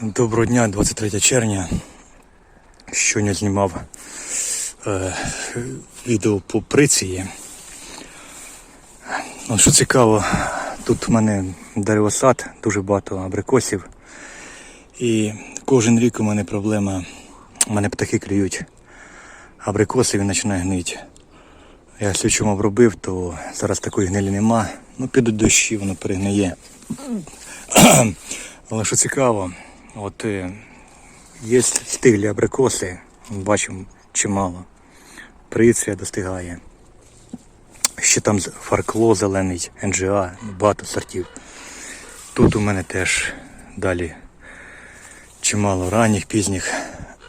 Доброго дня, 23 червня. Щойно знімав е, відео по приції. Ну, що цікаво, тут в мене деревосад, дуже багато абрикосів. І кожен рік у мене проблема. У мене птахи клюють абрикоси, він починає гнити. Я слідчому обробив, то зараз такої гнилі нема. Ну, підуть дощі, воно перегниє. Але що цікаво, от е, є стиглі абрикоси, бачимо чимало. Приція достигає. Ще там фаркло зелений, НЖА, багато сортів. Тут у мене теж далі чимало ранніх, пізніх,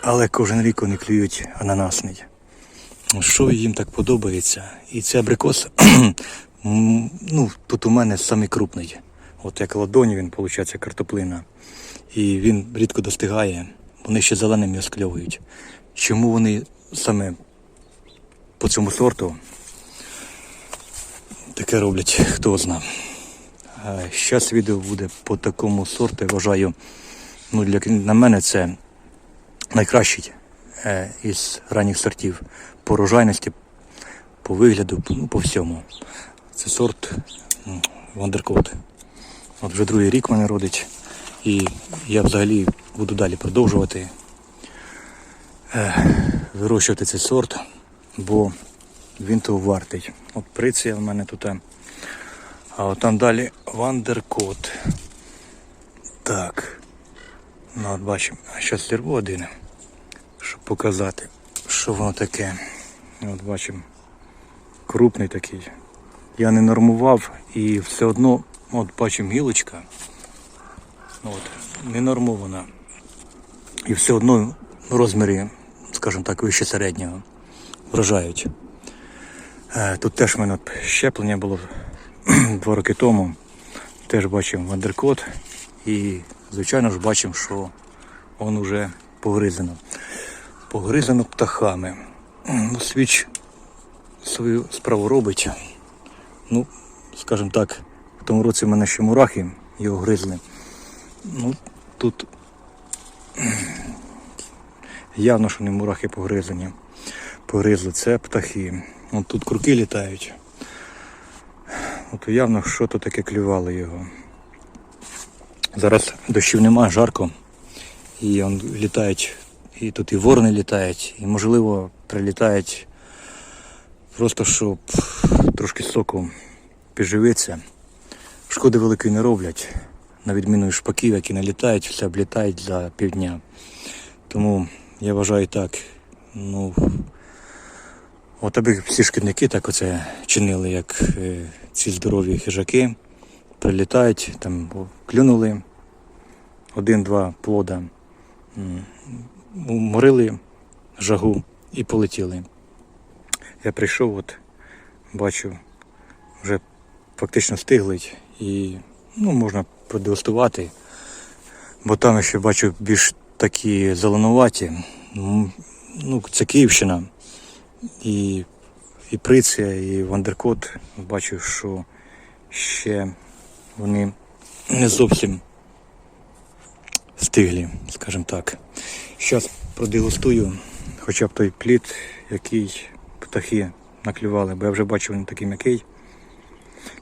але кожен рік вони клюють ананасний. Що їм так подобається? І це абрикос, ну, тут у мене самий. От як ладоні він, виходить, картоплина. І він рідко достигає, вони ще зеленим його скльовують. Чому вони саме по цьому сорту таке роблять, хто зна. Зараз відео буде по такому сорту, я вважаю, ну, для, на мене це найкращий е, із ранніх сортів по урожайності, по вигляду, по- ну, по всьому. Це сорт Вандеркот. От вже другий рік мене родить. І я взагалі буду далі продовжувати е, вирощувати цей сорт, бо він того вартий. От приція в мене тут. е, А от там далі Вандеркот. Так. Ну от бачимо. А зараз зірву один, щоб показати, що воно таке. От бачимо. Крупний такий. Я не нормував і все одно, от бачимо гілочка. От, не нормована. І все одно розміри, скажімо так, вище середнього вражають. Е, Тут теж в мене щеплення було два роки тому. Теж бачимо вандеркот. І, звичайно ж, бачимо, що він вже погризано. Погризано птахами. Ну, свіч свою справу робить. Ну, скажімо так, в тому році в мене ще мурахи його гризли. Ну, тут явно, що не мурахи погризані. Погризли це птахи. От тут круки літають. От явно що то таке клювало його. Зараз дощів немає, жарко. І он літають, і тут і ворони літають, і можливо прилітають просто щоб трошки соку підживитися. Шкоди великої не роблять, на відміну від шпаків, які налітають, все облітають за півдня. Тому я вважаю так, ну, от аби всі шкідники так оце чинили, як е, ці здорові хижаки, прилітають, там клюнули один-два плода, м, уморили жагу і полетіли. Я прийшов, от бачу, вже фактично стиглить і ну, можна продегустувати. Бо там ще бачу більш такі зеленуваті. Ну, це Київщина. І, і Приція, і Вандеркот. Бачу, що ще вони не зовсім стиглі, скажімо так. Зараз продегустую хоча б той плід, який птахи наклювали, бо я вже бачу, він такий м'який.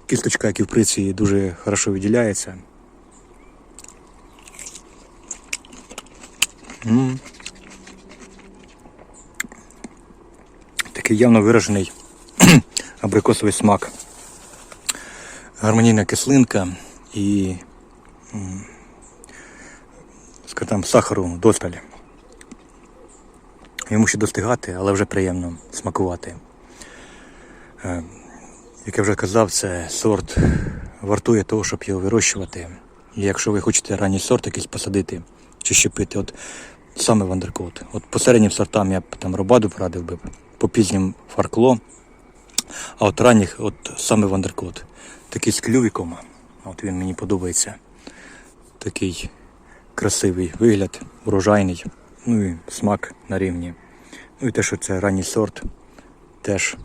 Кісточка, як і в приці, дуже хорошо виділяється. М. Такий явно виражений абрикосовий смак. Гармонійна кислинка і там, сахару досталь. Йому ще достигати, але вже приємно смакувати. Е, Як я вже казав, це сорт вартує того, щоб його вирощувати. І якщо ви хочете ранній сорт якийсь посадити чи щепити, от саме вандеркот. От по середнім сортам я б там робаду порадив би, по пізнім фаркло, а от ранніх, от саме вандеркот. Такий з клювіком, от він мені подобається. Такий красивий вигляд, врожайний, ну і смак на рівні. Ну і те, що це ранній сорт, теж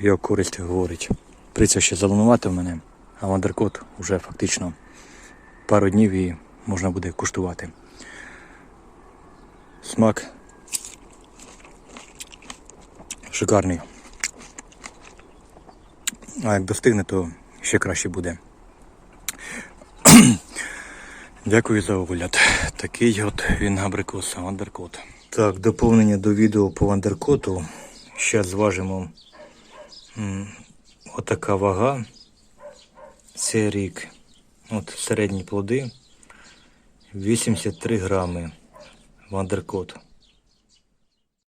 його користь говорить. Приця ще зеленувати в мене, а вандеркот вже фактично пару днів і можна буде куштувати. Смак шикарний. А як достигне, то ще краще буде. Дякую за огляд. Такий от він абрикос, андеркот. Так, доповнення до відео по андеркоту. Зараз зважимо отака вага. Це рік. От середні плоди. 83 грами. Вандеркот.